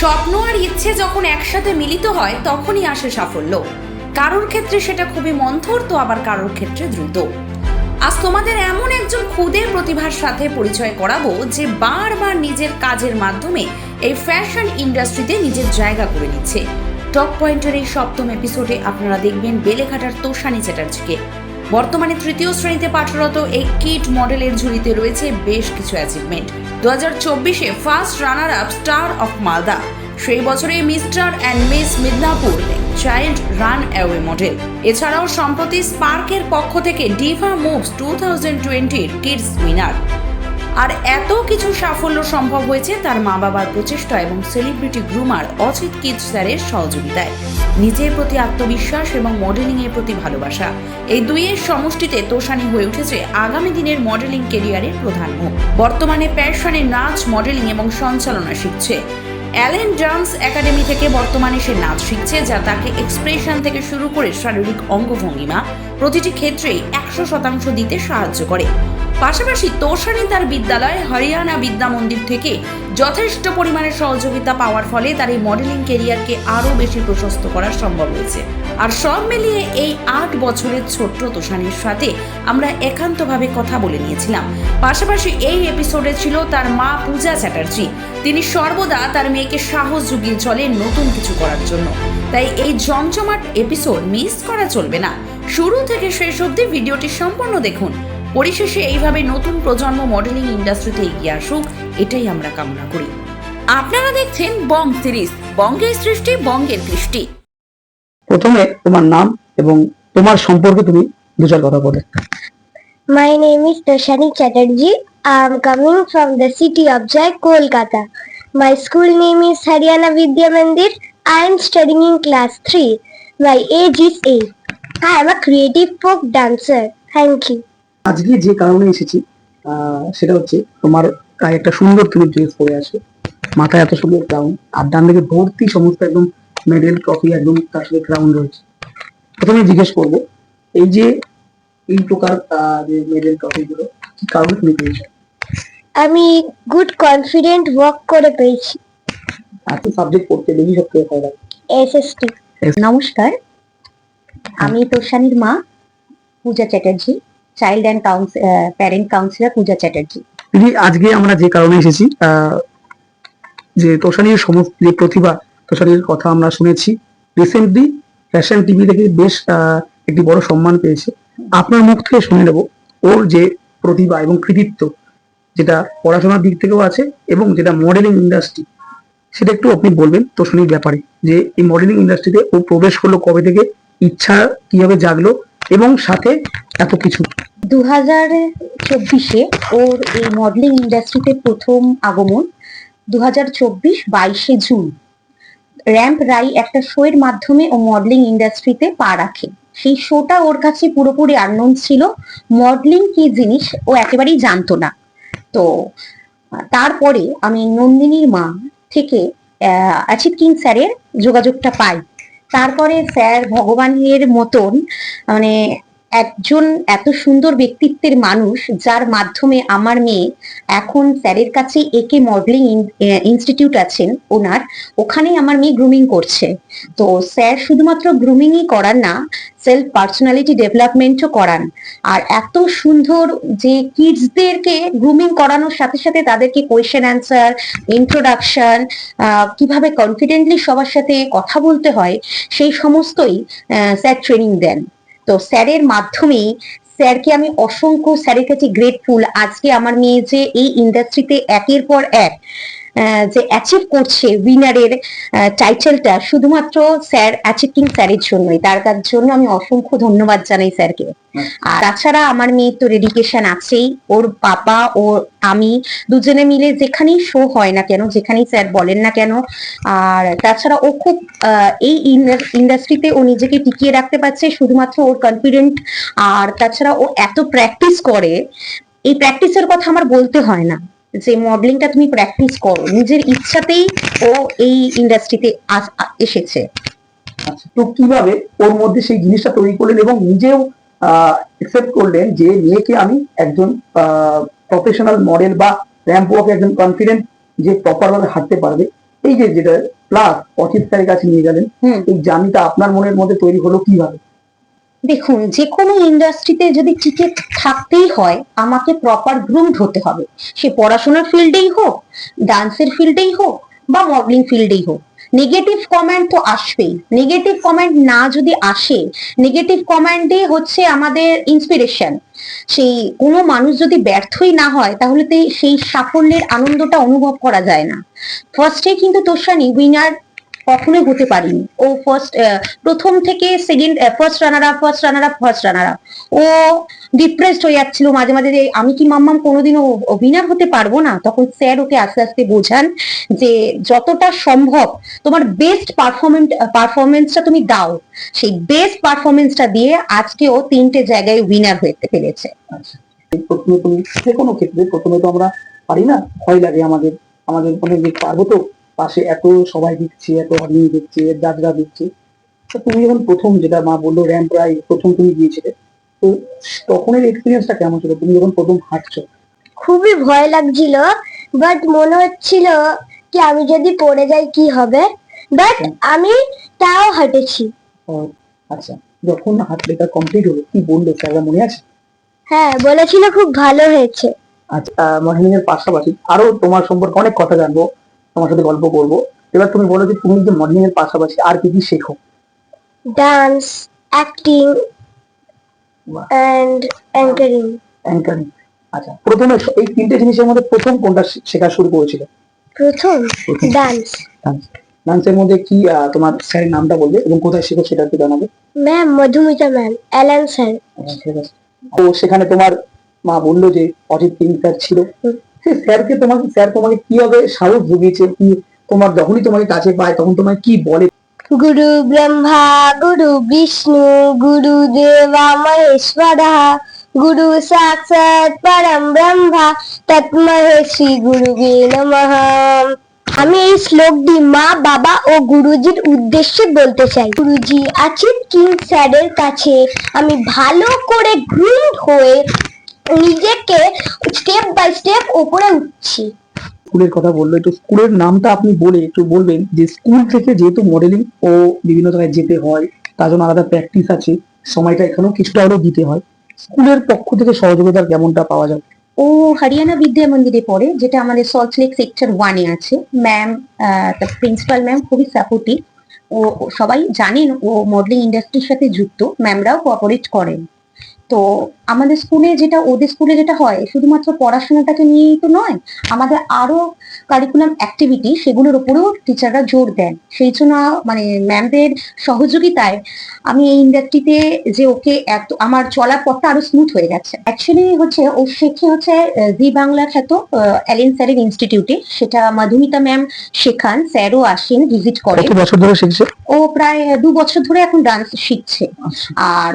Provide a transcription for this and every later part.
স্বপ্ন আর ইচ্ছে যখন একসাথে মিলিত হয়, তখনই আসে সাফল্য। কারোর ক্ষেত্রে সেটা খুবই মন্থর, তো আবার কারোর ক্ষেত্রে দ্রুত। আজ তোমাদের এমন একজন খুদে প্রতিভার সাথে পরিচয় করাবো, যে বারবার নিজের কাজের মাধ্যমে এই ফ্যাশন ইন্ডাস্ট্রিতে নিজের জায়গা করে নিচ্ছে। টপ পয়েন্টের এই সপ্তম এপিসোডে আপনারা দেখবেন বেলেঘাটার তোষানি চ্যাটার্জিকে। বর্তমানে তৃতীয় শ্রেণীতে পাঠরত এই কিট মডেলের ঝুড়িতে রয়েছে বেশ কিছু অ্যাচিভমেন্ট দু হাজার চব্বিশে first runner up star of Malda সেই বছরে mister and miss Midnapore child run away model এছাড়াও সম্প্রতি স্পার্কের পক্ষ থেকে ডিভা মুভস টু থাউজেন্ড টোয়েন্টির কিডস উইনার আর এত কিছু সাফল্য সম্ভব হয়েছে তার মা বাবার প্রচেষ্টা এবং সেলিব্রিটি গ্রুমার অচিত কিড স্যারের সহযোগিতায়। নিজের প্রতি আত্মবিশ্বাস এবং মডেলিং এর প্রতি ভালোবাসা। এই দুইয়ের সমষ্টিতে তোষানি হয়ে উঠেছে আগামী দিনের মডেলিং কেরিয়ারের প্রধান মুখ। বর্তমানে প্যাশনে নাচ মডেলিং এবং সঞ্চালনা শিখছে। অ্যালেন ডান্স একাডেমি থেকে বর্তমানে সে নাচ শিখছে, যা তাকে এক্সপ্রেশন থেকে শুরু করে শারীরিক অঙ্গভঙ্গিমা প্রতিটি ক্ষেত্রেই একশো শতাংশ দিতে সাহায্য করে। পাশাপাশি তোষানি তার বিদ্যালয় হরিয়ানা বিদ্যা মন্দির থেকে যথেষ্ট পরিমাণে সহযোগিতা পাওয়ার ফলে তার এই মডেলিং কেরিয়ারকে আরও বেশি প্রশস্ত করা সম্ভব হয়েছে। আর সব মিলিয়ে এই আট বছরের ছোট্ট তোষানির সাথে আমরা একান্তভাবে কথা বলে নিয়েছিলাম। পাশাপাশি এই এপিসোডে ছিল তার মা পূজা চ্যাটার্জি। তিনি সর্বদা তার মেয়েকে সাহস জুগিয়ে চলে নতুন কিছু করার জন্য। তাই এই জমজমাট এপিসোড মিস করা চলবে না। শুরু থেকে শেষ অবধি ভিডিওটি সম্পূর্ণ দেখুন। পরিশেষে এইভাবে নতুন প্রজন্ম মডেলিং ইন্ডাস্ট্রিতে এগিয়ে আসুক এটাই আমরা কামনা করি আপনারা দেখছেন বং সিরিজ বঙ্গের সৃষ্টি বঙ্গের কৃষ্টি প্রথমে তোমার নাম এবং তোমার সম্পর্কে তুমি দু চার কথা বলে My name is Toshani Chatterjee. I am coming from the city of Jai, Kolkata. My school name is Haryana Vidya Mandir. I am studying in class 3. My age is 8. I am a creative folk dancer. Thank you. আজকে যে কারণে এসেছি সেটা হচ্ছে তোমার গায়ে একটা সুন্দর তুমি ড্রেস পরে আছে মাথায় এত সুন্দর ক্রাউন আর ডান দিকে ভর্তি সমস্ত একদম মেডেল ট্রফি একদম তার সাথে ক্রাউন রয়েছে। প্রথমে জিজ্ঞেস করব এই যে এই প্রকার যে মেডেল ট্রফি গুলো কি কারণে তুমি পেয়েছ? আমি গুড কনফিডেন্ট ওয়ার্ক করে পেয়েছি। আর কি সাবজেক্ট পড়তে বেশি সব থেকে ভালো লাগে এসএসটি নমস্কার আমি তোষানির মা Puja Chatterjee. Child and parent counsellor Puja Chatterjee দিদি, আজকে আমরা যে কারণে এসেছি যে তোষানির সমস্ত, যে প্রতিভা, তোষানির কথা আমরা শুনেছি রিসেন্টলি ফ্যাশন টিভি থেকে বেশ একটি বড় সম্মান পেয়েছে। আপনার মুখ থেকে শুনে নেব ওর যে প্রতিভা এবং কৃতিত্ব, যেটা পড়াশোনার দিক থেকেও আছে এবং যেটা মডেলিং ইন্ডাস্ট্রি সেটা একটু আপনি বলবেন তোষানির ব্যাপারে, যে এই মডেলিং ইন্ডাস্ট্রিতে ও প্রবেশ করল কবে থেকে, ইচ্ছা কীভাবে জাগলো এবং সাথে এত কিছু। দু হাজার চব্বিশে ওর এই মডেলিং ইন্ডাস্ট্রিতে প্রথম আগমন দু হাজার চব্বিশ বাইশে জুন। র্যাম্প রাই একটা শো এর মাধ্যমে ও মডেলিং ইন্ডাস্ট্রিতে পা রাখে। সেই শোটা ওর কাছে পুরোপুরি আননোন ছিল। মডেলিং কি জিনিস ও একেবারেই জানতো না। তো, তারপরে আমি নন্দিনীর মা থেকে অ্যাচিভ কিং স্যারের যোগাযোগটা পাই। তারপরে স্যার ভগবানের মতন মানে একজন এত সুন্দর ব্যক্তিত্বের মানুষ যার মাধ্যমে আমার মেয়ে এখন স্যারের কাছে একে মডেলিং ইনস্টিটিউট আছেন, ওনার। ওখানেই আমার মেয়ে গ্রুমিং করছে। তো স্যার শুধুমাত্র গ্রুমিংই করান না সেলফ পার্সোনালিটি ডেভেলপমেন্টও করান। আর এত সুন্দর যে কিডসদেরকে গ্রুমিং করানোর সাথে সাথে তাদেরকে কোয়েশ্চেন অ্যান্সার ইন্ট্রোডাকশন কীভাবে কনফিডেন্টলি সবার সাথে কথা বলতে হয়, সেই সমস্তই স্যার ট্রেনিং দেন। তো স্যারের মাধ্যমেই স্যারকে আমি অসংখ্য স্যারের কাছে গ্রেটফুল আজকে আমার মেয়ে যে এই ইন্ডাস্ট্রিতে একের পর এক যে অ্যাচিভ করছে উইনারের টাইটেলটা শুধুমাত্র স্যার অ্যাচিভিং স্যারের জন্যই। তার কার জন্য আমি অসংখ্য ধন্যবাদ জানাই স্যারকে আর তাছাড়া আমার মেয়ের তো ডেডিকেশন আছেই। ওর বাবা ও আমি দুজনে মিলে যেখানেই শো হয় না কেন যেখানেই স্যার বলেন না কেন আর তাছাড়া ও খুব এই ইন্ডাস্ট্রিতে ও নিজেকে টিকিয়ে রাখতে পারছে শুধুমাত্র ওর কনফিডেন্ট আর তাছাড়া ও এত প্র্যাকটিস করে এই প্র্যাকটিসের কথা আমার বলতে হয় না। যে মডেলিংটা তুমি প্র্যাকটিস করো নিজের ইচ্ছাতেই ও এই ইন্ডাস্ট্রিতে এসেছে। আচ্ছা, তো কীভাবে ওর মধ্যে সেই জিনিসটা তৈরি করলেন এবং নিজেও একসেপ্ট করলেন যে মেয়েকে আমি একজন প্রফেশনাল মডেল বা র্যাম্প ওয়াকে একজন কনফিডেন্ট যে প্রপার ভাবে হাঁটতে পারবে? এই যে যেটা প্লাস অচিত স্যারের কাছে নিয়ে গেলেন। এই জার্নিটা আপনার মনের মধ্যে তৈরি হলো কীভাবে? দেখুন যে কোনো ইন্ডাস্ট্রিতে যদি টিকে থাকতেই হয়, আমাকে প্রপার গ্রুমড হতে হবে। সে পড়াশোনার ফিল্ডেই হোক ডান্সের ফিল্ডেই হোক, বা মডেলিং ফিল্ডেই হোক। নেগেটিভ কমেন্ট তো আসবেই। নেগেটিভ কমেন্ট না যদি আসে নেগেটিভ কমেন্টই হচ্ছে আমাদের ইন্সপিরেশন সেই কোনো মানুষ যদি ব্যর্থই না হয়, তাহলে তো সেই সাফল্যের আনন্দটা অনুভব করা যায় না। ফার্স্টে কিন্তু তোর তোষানি উইনার কখনোই হতে পারিনি। ও ফার্স্ট প্রথম থেকে second first runner up first runner up first runner up ও ডিপ্রেসড হয়ে যাচ্ছিল মাঝে মাঝে যে, আমি কি মাম্মাম কোনোদিনও উইনার হতে পারব না? তখন স্যার ওকে আস্তে আস্তে বোঝান যে, যতটা সম্ভব তোমার বেস্ট পারফরমেন্স পারফরমেন্সটা তুমি দাও। সেই বেস্ট পারফরমেন্সটা দিয়ে আজকে ও তিনটে জায়গায় উইনার হতে পেরেছে। প্রথমে তুমি যে কোনো ক্ষেত্রে প্রথমে তো আমরা পারি না। ভয় লাগে আমাদের আমাদের মনে যে পারব তো। পাশে এত সবাই দিচ্ছে এত অডিয়েন্স দিচ্ছে জাজরা দিচ্ছে। তো তুমি যখন প্রথম যেটা মা বলল র্যাম্প রাই প্রথম তুমি গিয়েছিলে তো তখনের এক্সপিরিয়েন্সটা কেমন ছিল? তুমি যখন প্রথম হাঁটছো? খুবই ভয় লাগছিল বাট মনে হচ্ছিল কি আমি যদি পড়ে যাই কি হবে? বাট আমি তাও হাঁটেছি। আচ্ছা। যখন হাঁটলেটা কমপ্লিট হলো কি বলল? স্যাররা মনে আছে? হ্যাঁ বলেছিল খুব ভালো হয়েছে। আচ্ছা এর পাশাপাশি আরও তোমার সম্পর্কে অনেক কথা জানব। তোমার সাথে গল্প করব। এবার তুমি বলো যে তুমি যে মডেলিং এর পাশাপাশি আর কি কি শেখো? Dance acting. And anchoring anchoring আচ্ছা প্রথমে এই তিনটে জিনিসের মধ্যে প্রথম কোনটা শেখা শুরু করেছিল? প্রথম ডান্স ডান্সের মধ্যে কি তোমার স্যারের নামটা বলবে এবং কোথায় শেখো সেটা একটু জানাবে? Ma'am Madhumita ma'am Alan sir তো সেখানে তোমার মা বলল যে অজিত সিং স্যার ছিল। সে স্যারকে তোমাকে স্যার তোমাকে কীভাবে সাহস জুগিয়েছে। কি তোমার যখনই তোমাকে কাছে পায়, তখন তোমায় কি বলে? গুরু ব্রহ্মা, গুরু বিষ্ণু, গুরু দেবা মহেশ্বরা, গুরু সাক্ষাৎ পরম ব্রহ্মা নমঃ। আমি এই শ্লোকটি মা, বাবা ও গুরুজির উদ্দেশ্যে বলতে চাই। গুরুজি আচিত কিং স্যারের কাছে? আমি ভালো করে গ্রুমড হয়ে নিজেকে স্টেপ বাই স্টেপ উপরে উঠছি। স্কুলের কথা বলল একটু স্কুলের নামটা আপনি বলে একটু বলবেন যে স্কুল থেকে যেহেতু মডেলিং ও বিভিন্ন জায়গায় যেতে হয় তার জন্য আলাদা প্র্যাকটিস আছে সময়টা এখানেও কিছুটা হলেও দিতে হয়। স্কুলের পক্ষ থেকে সহযোগিতার কেমনটা পাওয়া যায়? ও হরিয়ানা বিদ্যা মন্দিরে পড়ে যেটা আমাদের সল্ট লেক সেক্টর ওয়ানে আছে। ম্যাম প্রিন্সিপাল ম্যাম খুবই সাপোর্টিভ ও সবাই জানেন ও মডেলিং ইন্ডাস্ট্রির সাথে যুক্ত। ম্যামরাও কোঅপারেট করেন। তো আমাদের স্কুলে যেটা ওদের স্কুলে যেটা হয় শুধুমাত্র পড়াশোনাটাকে নিয়েই তো নয় আমাদের আরও কারিকুলাম অ্যাক্টিভিটি সেগুলোর উপরেও টিচাররা জোর দেন। সেই জন্য মানে ম্যামদের সহযোগিতায় আমি এই ইন্ডাস্ট্রিতে যে ওকে এত আমার চলার পথটা আরও স্মুথ হয়ে গেছে। অ্যাকচুয়ালি হচ্ছে ও শেখে হচ্ছে জি বাংলা খ্যাত অ্যালেন স্যারের ইনস্টিটিউটে সেটা মাধুমিতা ম্যাম শেখান স্যারও আসেন ভিজিট করে বছর ধরে শিখছে? ও প্রায় দু বছর ধরে এখন ডান্স শিখছে। আচ্ছা। আর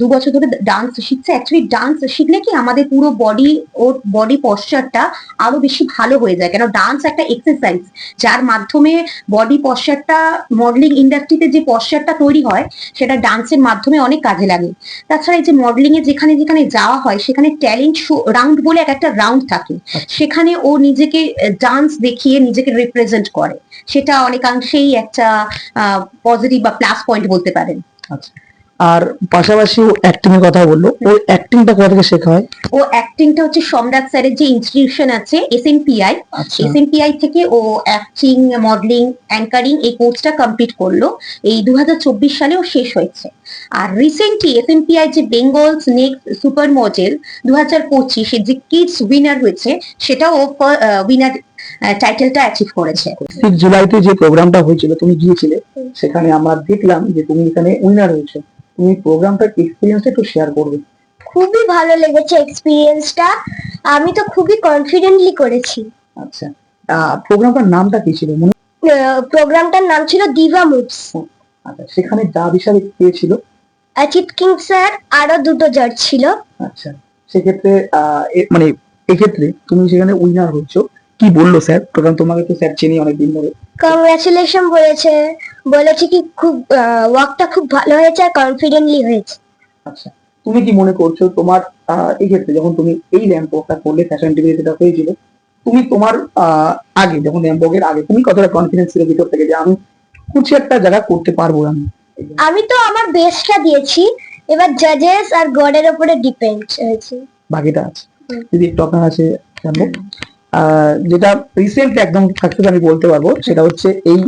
দু বছর ধরে ডান্স শিখছে। অ্যাকচুয়ালি ডান্স শিখলে কি আমাদের পুরো বডি ওর বডি পশ্চারটা আরও বেশি ভালো হয়ে যায়। কেন ডান্স একটা এক্সারসাইজ যার মাধ্যমে বডি পশ্চারটা মডেলিং ইন্ডাস্ট্রিতে যে পশ্চারটা তৈরি হয় সেটা ডান্সের মাধ্যমে অনেক কাজে লাগে। তাছাড়া এই যে মডেলিং এ যেখানে যেখানে যাওয়া হয় সেখানে ট্যালেন্ট শো রাউন্ড বলে এক একটা রাউন্ড থাকে। সেখানে ও নিজেকে ডান্স দেখিয়ে নিজেকে রিপ্রেজেন্ট করে। সেটা অনেকাংশেই একটা পজিটিভ বা প্লাস পয়েন্ট বলতে পারেন। আচ্ছা। আর পাশাপাশি ও অ্যাক্টিং এর কথা বলল। ওর অ্যাক্টিংটা কোথা থেকে শেখা হয়? ও অ্যাক্টিংটা হচ্ছে সম্রাট স্যারের যে ইনস্টিটিউশন আছে এস এন পিআই আচ্ছা। এস এন পিআই থেকে ও অ্যাক্টিং মডেলিং অ্যাঙ্কারিং এই কোর্সটা কমপ্লিট করল। এই দুই হাজার চব্বিশ সালে ও শেষ হয়েছে। আর রিসেন্টলি এস এন পিআই যে বেঙ্গলস নেক্সট সুপার মডেল দু হাজার পঁচিশে যে কিডস উইনার হয়েছে সেটা ও উইনার টাইটেলটা অ্যাচিভ করেছে। জুলাইতে যে প্রোগ্রামটা হয়েছিল তুমি গিয়েছিলে সেখানে আমরা দেখলাম যে তুমি এখানে উইনার হয়েছে। তুমি প্রোগ্রামটার এক্সপিরিয়েন্সটা একটু শেয়ার করবে। খুবই ভালো লেগেছে এক্সপিরিয়েন্সটা আমি তো খুবই কনফিডেন্টলি করেছি। আচ্ছা প্রোগ্রামটার নামটা কি ছিল? মনে প্রোগ্রামটার নাম ছিল দিভা মুভস আচ্ছা সেখানে যা হিসাবে পেয়েছিল অচিত কিং স্যার আরও দুটো জাজ ছিল। আচ্ছা সেক্ষেত্রে মানে এক্ষেত্রে তুমি সেখানে উইনার হয়েছো। কি বলল স্যার? প্রোগ্রাম তোমাকে তো স্যার চিনি অনেকদিন ধরে। কংগ্রাচুলেশন বলেছে। বলেছে কি খুব ওয়ার্কটা খুব ভালো হয়েছে আর কনফিডেন্টলি হয়েছে। আচ্ছা তুমি কি মনে করছ তোমার এই ক্ষেত্রে যখন তুমি এই ল্যাম্প ওয়ার্কটা করলে ফ্যাশন টিভিতে যেটা হয়েছিল তুমি তোমার আগে যখন র্যাম্পকের আগে তুমি কতটা কনফিডেন্স ছিল ভিতর থেকে যে আমি কিছু একটা জায়গা করতে পারব আমি? আমি তো আমার বেস্টটা দিয়েছি এবার জাজেস আর গডের উপরে ডিপেন্ড হয়েছে। বাকিটা আছে। যদি একটু আপনার কাছে জানব যেটা রিসেন্ট একদম সাকসেস আমি বলতে পারব সেটা হচ্ছে এই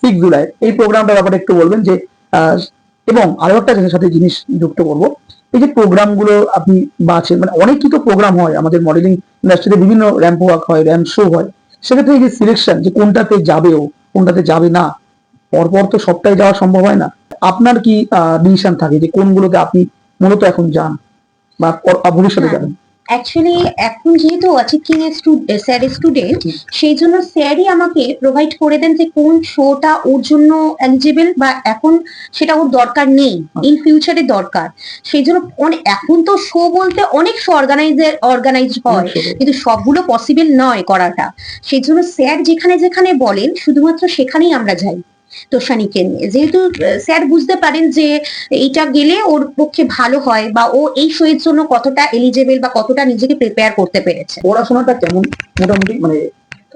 সিক্স জুলাই এই প্রোগ্রামটার ব্যাপারে একটু বলবেন যে এবং আরও একটা জিনিসের সাথে জিনিস যুক্ত করব এই যে প্রোগ্রামগুলো আপনি বাছেন মানে অনেক কিছু প্রোগ্রাম হয় আমাদের মডেলিং ইন্ডাস্ট্রিতে বিভিন্ন র্যাম্প ওয়াক হয় র্যাম্প শো হয় সেক্ষেত্রে এই যে সিলেকশন যে কোনটাতে যাবে ও কোনটাতে যাবে না পরপর তো সবটাই যাওয়া সম্ভব হয় না। আপনার কি ডিসিশন থাকে যে কোনগুলোতে আপনি মূলত এখন যান বা ভবিষ্যতে হ্যাঁ। যাবেন? অ্যাকচুয়ালি এখন যেহেতু অচিত কিং এর স্যার স্টুডেন্ট সেই জন্য স্যারই আমাকে প্রোভাইড করে দেন যে কোন শোটা ওর জন্য এলিজিবল বা এখন সেটা ওর দরকার নেই ইন ফিউচারে দরকার। সেই জন্য এখন তো শো বলতে অনেক শো অর্গানাইজার অর্গানাইজ হয় কিন্তু সবগুলো পসিবল নয় করাটা। সেই জন্য স্যার যেখানে যেখানে বলেন শুধুমাত্র সেখানেই আমরা যাই। তোষানিকে নিয়ে। যেহেতু স্যার বুঝতে পারেন যে এইটা গেলে ওর পক্ষে ভালো হয় বা ও এই শোয়ের জন্য কতটা এলিজেবল বা কতটা নিজেকে প্রিপেয়ার করতে পেরেছে। পড়াশোনাটা কেমন? মোটামুটি মানে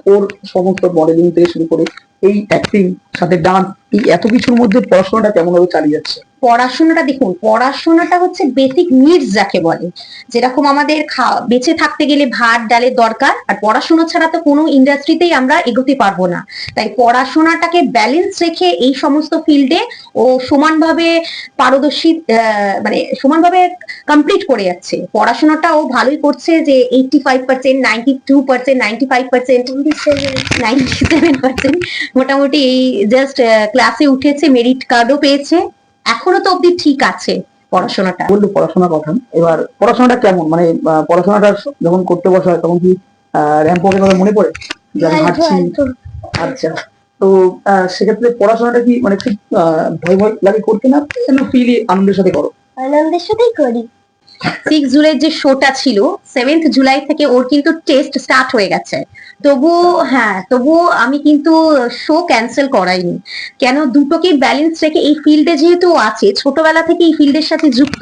ওর সমস্ত মডেলিং থেকে শুরু করে এই অ্যাক্টিং সাথে ডান্স এই এত কিছুর মধ্যে পড়াশোনাটা কেমন ভাবে চালিয়ে যাচ্ছে? পড়াশোনাটা দেখুন পড়াশোনাটা হচ্ছে বেসিক নিডস যাকে বলে। যেরকম আমাদের খা- বেঁচে থাকতে গেলে ভাত ডালের দরকার আর পড়াশোনা ছাড়া তো কোনো ইন্ডাস্ট্রিতেই আমরা এগোতে পারব না। তাই পড়াশোনাটাকে ব্যালেন্স রেখে এই সমস্ত ফিল্ডে ও সমানভাবে পারদর্শী আহ, মানে সমানভাবে কমপ্লিট করে যাচ্ছে। পড়াশোনাটা ও ভালোই করছে যে eighty five percent ninety two percent ninety five percent ninety seven percent মোটামুটি এই জাস্ট ক্লাসে উঠেছে মেরিট কার্ডও পেয়েছে। এখনও তো অব্দি ঠিক আছে পড়াশোনাটা। বলল পড়াশোনার কথা এবার পড়াশোনাটা কেমন? মানে পড়াশোনাটা যখন করতে বসা হয় তখন কি র্যাম্প কথা মনে পড়ে? যে আমি হাঁটছি। আচ্ছা। তো সেক্ষেত্রে পড়াশোনাটা কি মানে খুব ভয় ভয় লাগে করতে না? ফিলি আনন্দের সাথে করো? আনন্দের সাথেই করি। সিক্স জুলাই যে শোটা ছিল সেভেন্থ জুলাই থেকে ওর কিন্তু টেস্ট স্টার্ট হয়ে গেছে। তবু হ্যাঁ তবু আমি কিন্তু শো ক্যান্সেল করাইনি। কেন? দুটোকে ব্যালেন্স রেখে এই ফিল্ডে যেহেতু আছে, ছোটবেলা থেকে এই ফিল্ডের সাথে যুক্ত,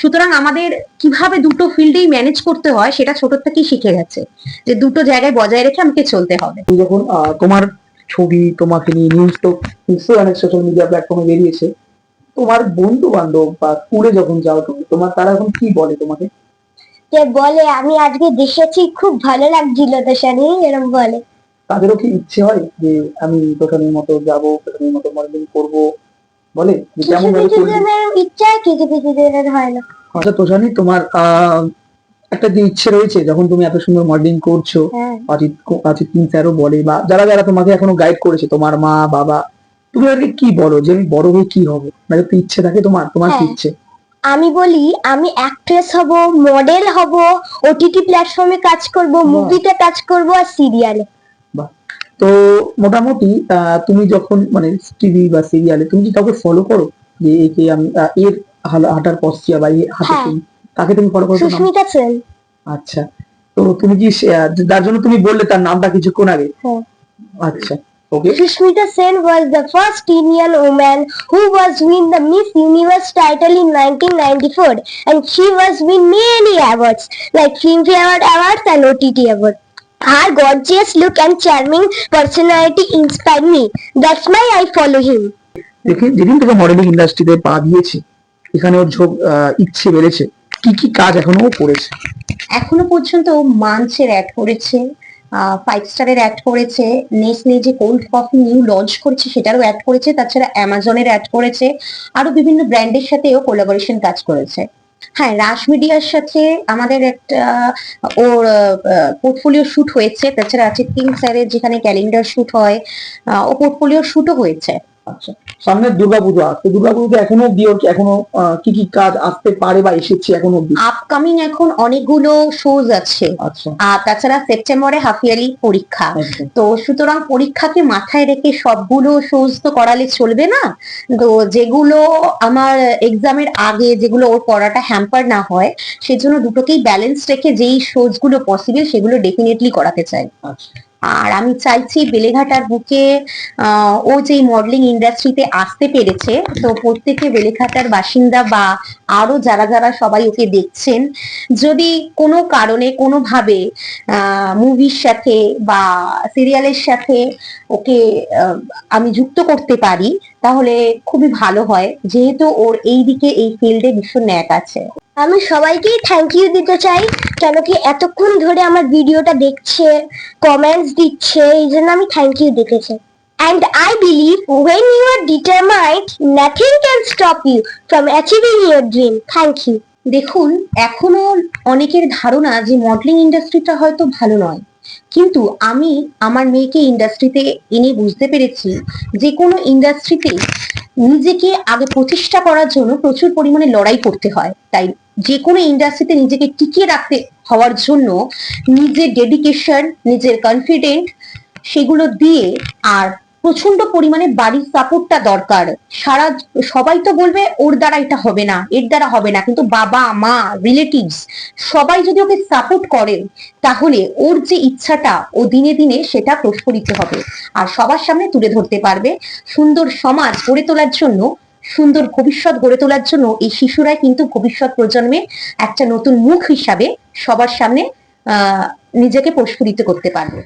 সুতরাং আমাদের কীভাবে দুটো ফিল্ডেই ম্যানেজ করতে হয় সেটা ছোট থেকেই শিখে গেছে। যে দুটো জায়গায় বজায় রেখে আমাকে চলতে হবে। যখন তোমার ছবি তোমাকে নিয়ে নিউজ তো নিশ্চয়ই অনেক সোশ্যাল মিডিয়া প্ল্যাটফর্মে বেরিয়েছে। তোমার বন্ধু বান্ধব বা স্কুলে যখন যাও তুমি তোমার তারা এখন কি বলে তোমাকে? যে বলে আমি আজকে দেখেছি খুব ভালো লাগছিল তো শানি এরকম বলে। তাদেরও কি ইচ্ছে হয় যে আমি দোকানের মতো যাব দোকানের মতো মডেলিং করব? বলে? কেমন ভাবে করবি ইচ্ছা কিছু কিছু জনের হয় না। আচ্ছা তোষানি তোমার আহ, একটা যে ইচ্ছে রয়েছে যখন তুমি এত সুন্দর মডেলিং করছ হ্যাঁ। অজিত অজিত কিং স্যারও বলে বা যারা যারা তোমাকে এখনও গাইড করেছে তোমার মা বাবা তুমি ওদেরকে কি বলো যে আমি বড় হয়ে কি হব? মানে তো ইচ্ছে থাকে তোমার তোমার কি হ্যাঁ। ইচ্ছে? আমি বলি আমি অ্যাক্ট্রেস হব মডেল হব ওটিটি প্ল্যাটফর্মে কাজ করব মুভিতে কাজ করব আর সিরিয়ালে তো মোটামুটি তুমি যখন মানে টিভি বা সিরিয়ালে তুমি কি কাউকে ফলো করো? যে একে আমি এর হাঁটার পশ্চিয়া বা এর হাতে হ্যাঁ। তুমি তাকে তুমি ফলো করো? সুস্মিতা সেন। আচ্ছা। তো তুমি কি যার জন্য তুমি বললে তার নামটা কিছুক্ষণ আগে? হ্যাঁ। আচ্ছা। ওকে Sushmita Sen was the first Indian woman who was win the Miss Universe title in 1994 and she was win many awards like Filmfare Awards and OTT Awards. Her gorgeous look and charming personality inspired me. That's why I follow him. দেখে যেদিন থেকে modelling ইন্ডাস্ট্রিতে পা দিয়েছে এখানে ওর ঝোঁক আহ, ইচ্ছে বেড়েছে কি কি কাজ এখনও ও করেছে এখনও পর্যন্ত মাঞ্চের অ্যাড করেছে ফাইভ স্টারের অ্যাড করেছে নেসলে যে কোল্ড কফি নিউ লঞ্চ করেছে সেটারও অ্যাড করেছে, তাছাড়া অ্যামাজনের অ্যাড করেছে আরও বিভিন্ন ব্র্যান্ডের সাথেও কোলাবোরেশন কাজ করেছে। হ্যাঁ রাস মিডিয়ার সাথে আমাদের একটা, ওর পোর্টফোলিও শুট হয়েছে, তাছাড়া আছে তিন স্যারের যেখানে ক্যালেন্ডার শুট হয় ও পোর্টফোলিও শুটও হয়েছে। আচ্ছা সামনে দুর্গাপুজো আসছে দুর্গাপুজোতে এখনও অব্দি ওর এখনও কি কি কাজ আসতে পারে বা এসেছে এখনও অব্দি আপকামিং এখন অনেকগুলো শোজ আছে। আচ্ছা। আর তাছাড়া সেপ্টেম্বরে হাফিয়ালি পরীক্ষা। তো সুতরাং পরীক্ষাকে মাথায় রেখে সবগুলো শোজ তো করালে চলবে না। তো যেগুলো আমার এক্সামের আগে যেগুলো ওর পড়াটা হ্যাম্পার না হয় সেজন্য দুটোকেই ব্যালেন্স রেখে যেই শোজগুলো পসিবল সেগুলো ডেফিনেটলি করাতে চাই। আচ্ছা। আর আমি চাইছি বেলেঘাটার বুকে ও যে মডেলিং ইন্ডাস্ট্রিতে আসতে পেরেছে, তো প্রত্যেকে বেলেঘাটার বাসিন্দা বা আরও যারা যারা সবাই ওকে দেখছেন, যদি কোনো কারণে, কোনোভাবে মুভির সাথে বা সিরিয়ালের সাথে ওকে আমি যুক্ত করতে পারি, তাহলে খুবই ভালো হয়। যেহেতু ওর এই দিকে, এই ফিল্ডে ভীষণ ন্যাক আছে। আমি সবাইকেই থ্যাংক ইউ দিতে চাই। কেন কি এতক্ষণ ধরে আমার ভিডিওটা দেখছে কমেন্টস দিচ্ছে, এই জন্য আমি থ্যাংক ইউ দিতে চাই। And I believe when you are determined, nothing can stop you from achieving your dream. Thank you. দেখুন এখনও অনেকের ধারণা যে মডেলিং ইন্ডাস্ট্রিটা হয়তো ভালো নয় কিন্তু আমি আমার মেয়েকে ইন্ডাস্ট্রিতে এনে বুঝতে পেরেছি যে কোনো ইন্ডাস্ট্রিতে নিজেকে আগে প্রতিষ্ঠা করার জন্য প্রচুর পরিমাণে লড়াই করতে হয় তাই যে কোনো ইন্ডাস্ট্রিতে নিজেকে টিকিয়ে রাখতে হওয়ার জন্য নিজের ডেডিকেশন নিজের কনফিডেন্ট সেগুলো দিয়ে আর প্রচণ্ড পরিমাণে বাড়ির সাপোর্টটা দরকার। সারা সবাই তো বলবে, ওর দ্বারা এটা হবে না, এর দ্বারা হবে না। কিন্তু বাবা, মা রিলেটিভস সবাই যদি ওকে সাপোর্ট করে, তাহলে ওর যে ইচ্ছাটা, ও দিনে দিনে সেটা প্রস্ফুরিত হবে। আর সবার সামনে তুলে ধরতে পারবে। সুন্দর সমাজ গড়ে তোলার জন্য, সুন্দর ভবিষ্যৎ গড়ে তোলার জন্য এই শিশুরাই কিন্তু ভবিষ্যৎ প্রজন্মে একটা নতুন মুখ হিসাবে সবার সামনে নিজেকে প্রস্ফুরিত করতে পারবে।